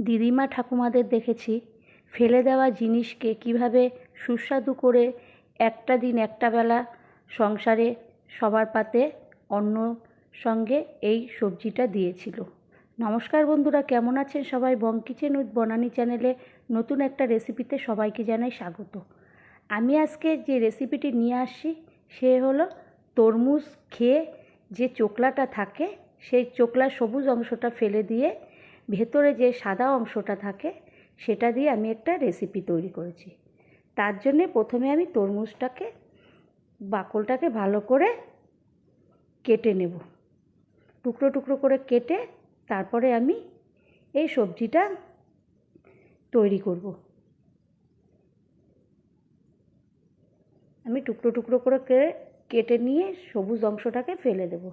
দিদিমা ঠাকুমাদের দেখেছি, ফেলে দেওয়া জিনিসকে কীভাবে সুস্বাদু করে একটা দিন একটা বেলা সংসারে সবার পাতে অন্য সঙ্গে এই সবজিটা দিয়েছিল। নমস্কার বন্ধুরা, কেমন আছেন সবাই? বং কিচেন উইথ বনানি চ্যানেলে নতুন একটা রেসিপিতে সবাইকে জানাই স্বাগত। আমি আজকে যে রেসিপিটি নিয়ে আসি সে হলো তরমুজ খেয়ে যে চোকলাটা থাকে, সেই চোকলার সবুজ অংশটা ফেলে দিয়ে ভেতরে যে সাদা অংশটা থাকে, সেটা দিয়ে আমি একটা রেসিপি তৈরি করেছি। তার জন্যে প্রথমে আমি তরমুজটাকে, বাকলটাকে ভালো করে কেটে নেব। টুকরো টুকরো করে কেটে তারপরে আমি এই সবজিটা তৈরি করব। আমি টুকরো টুকরো করে কেটে নিয়ে সবুজ অংশটাকে ফেলে দেব।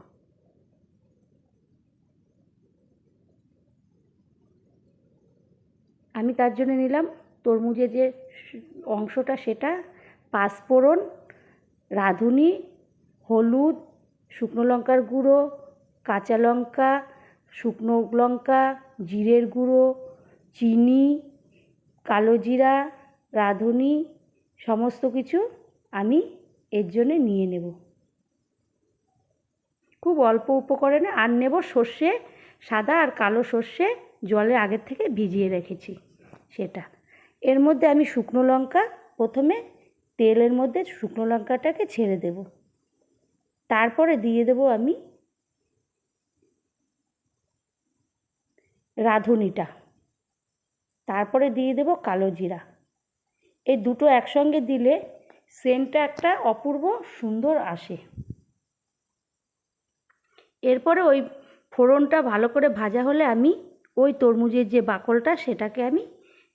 আমি তার জন্য নিলাম। তরমুজের যে অংশটা সেটা পাঁচফোড়ন, রাঁধুনি, হলুদ, শুকনো লঙ্কার গুঁড়ো, কাঁচা লঙ্কা, শুকনো লঙ্কা, জিরের গুঁড়ো, চিনি, কালো জিরা, রাঁধুনি, সমস্ত কিছু আমি এর জন্যে নিয়ে নেব। খুব অল্প উপকরণে আর নেব সর্ষে, সাদা আর কালো সর্ষে জলে আগের থেকে ভিজিয়ে রেখেছি। সেটা। এর মধ্যে আমি শুকনো লঙ্কা, প্রথমে তেলের মধ্যে শুকনো লঙ্কাটাকে ছেড়ে দেব। তারপরে দিয়ে দেব আমি রাঁধুনিটা। তারপরে দিয়ে দেব কালো জিরা। এই দুটো একসঙ্গে দিলে সেন্টটা একটা অপূর্ব সুন্দর আসে। এরপরে ওই ফোড়নটা ভালো করে ভাজা হলে আমি ওই তরমুজের যে বাকলটা, সেটাকে আমি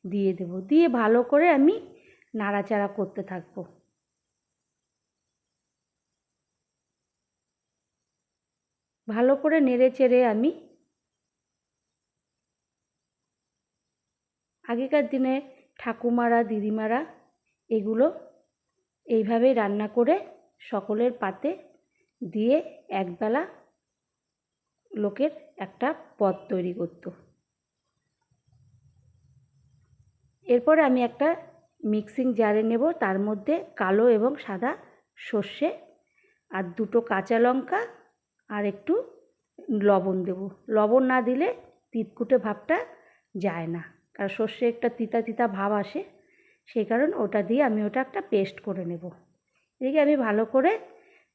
দিয়ে দেব। দিয়ে ভালো করে আমি নাড়াচাড়া করতে থাকব। ভালো করে নেড়ে চেড়ে আমি আগেকার দিনে ঠাকুমারা, দিদিমারা এগুলো এইভাবেই রান্না করে সকলের পাতে দিয়ে একবেলা লোকের একটা পদ তৈরি করতো। এরপরে আমি একটা মিক্সিং জারে নেব, তার মধ্যে কালো এবং সাদা সর্ষে আর দুটো কাঁচা লঙ্কা আর একটু লবণ দেব। লবণ না দিলে তিতকুটে ভাবটা যায় না, কারণ সর্ষে একটা তিতা তিতা ভাব আসে সেই কারণ ওটা দিয়ে আমি ওটা একটা পেস্ট করে নেব। এদিকে আমি ভালো করে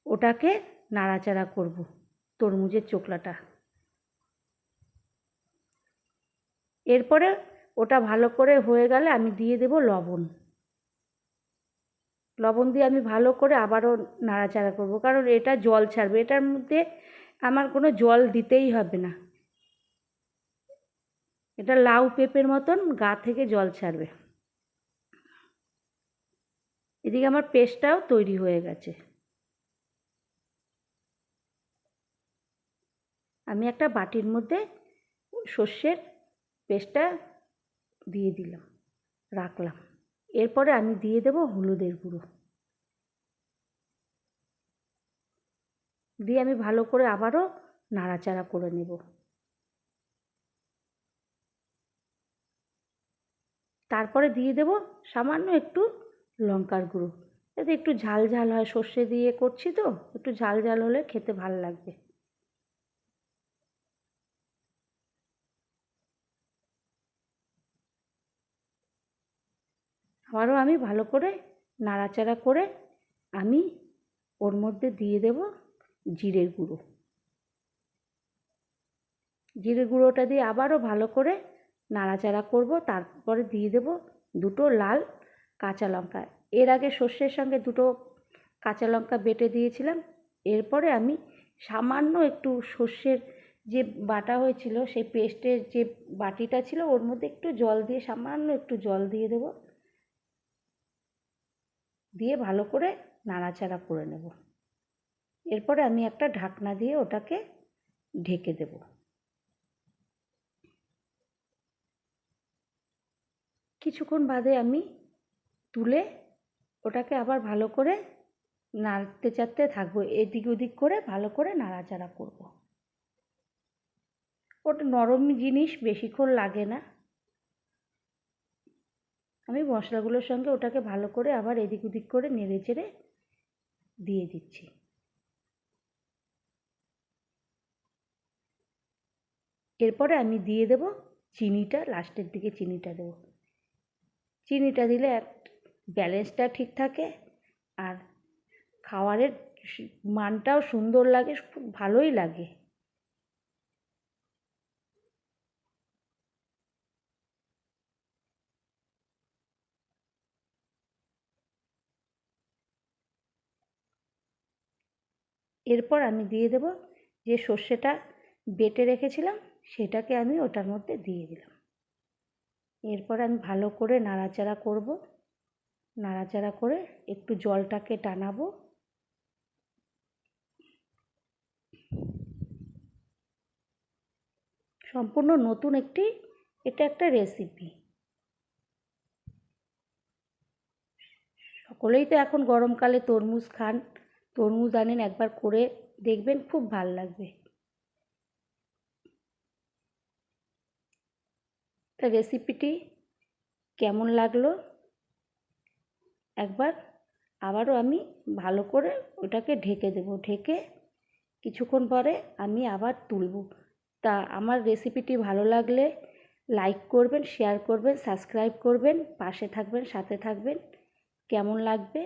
ওটাকে নাড়াচাড়া করব তরমুজের চোকলাটা। এরপরে ওটা ভালো করে হয়ে গেলে আমি দিয়ে দেব লবণ। লবণ দিয়ে আমি ভালো করে আবারও নাড়াচাড়া করব, কারণ এটা জল ছাড়বে, এটার মধ্যে আমার কোনো জল দিতেই হবে না। এটা লাউ পেঁপের মতন গা থেকে জল ছাড়বে। এদিকে আমার পেস্টটাও তৈরি হয়ে গেছে। আমি একটা বাটির মধ্যে সর্ষের পেস্টটা দিয়ে দিলাম, রাখলাম। এরপরে আমি দিয়ে দেব হলুদের গুঁড়ো। দিয়ে আমি ভালো করে আবারও নাড়াচাড়া করে নেব। তারপরে দিয়ে দেব সামান্য একটু লঙ্কার গুঁড়ো। যাতে একটু ঝাল ঝাল হয়, সর্ষে দিয়ে করছি তো, একটু ঝাল ঝাল হলে খেতে ভালো লাগবে। আবারও আমি ভালো করে নাড়াচাড়া করে আমি ওর মধ্যে দিয়ে দেব জিরের গুঁড়ো। জিরে গুঁড়োটা দিয়ে আবারও ভালো করে নাড়াচাড়া করব, তারপরে দিয়ে দেব দুটো লাল কাঁচা লঙ্কা। এর আগে সর্ষের সঙ্গে দুটো কাঁচা লঙ্কা বেটে দিয়েছিলাম, এরপরে আমি সামান্য একটু সর্ষের যে বাটা হয়েছিল, সেই পেস্টের যে বাটিটা ছিল, ওর মধ্যে একটু জল দিয়ে সামান্য একটু জল দিয়ে দেবো। দিয়ে ভালো করে নাড়াচাড়া করে নেব। এরপরে আমি একটা ঢাকনা দিয়ে ওটাকে ঢেকে দেব। কিছুক্ষণ বাদে আমি তুলে ওটাকে আবার ভালো করে নাড়তে চাড়তে থাকব, এদিক ওদিক করে ভালো করে নাড়াচাড়া করব। ওটা নরম জিনিস, বেশিক্ষণ লাগে না। আমি মশলাগুলোর সঙ্গে ওটাকে ভালো করে আবার এদিক ওদিক করে নেড়ে চেড়ে দিয়ে দিচ্ছি। এরপরে আমি দিয়ে দেব চিনিটা, লাস্টের দিকে চিনিটা দেবো। চিনিটা দিলে এক ব্যালেন্সটা ঠিক থাকে আর খাবারের মানটাও সুন্দর লাগে, খুব ভালোই লাগে। এরপর আমি দিয়ে দেব যে সর্ষেটা বেটে রেখেছিলাম, সেটাকে আমি ওটার মধ্যে দিয়ে দিলাম। এরপর আমি ভালো করে নাড়াচাড়া করব। নাড়াচাড়া করে একটু জলটাকে টানাবো। সম্পূর্ণ নতুন একটি, এটা একটা রেসিপি সকলেই তো এখন গরমকালে তরমুজ খান। তরমুজ আনেন, একবার করে দেখবেন খুব ভালো লাগবে। তা রেসিপিটি কেমন লাগল? একবার আবারও আমি ভালো করে ওটাকে ঢেকে দেবো। ঢেকে কিছুক্ষণ পরে আমি আবার তুলব। তা আমার রেসিপিটি ভালো লাগলে লাইক করবেন শেয়ার করবেন সাবস্ক্রাইব করবেন, পাশে থাকবেন, সাথে থাকবেন। কেমন লাগবে?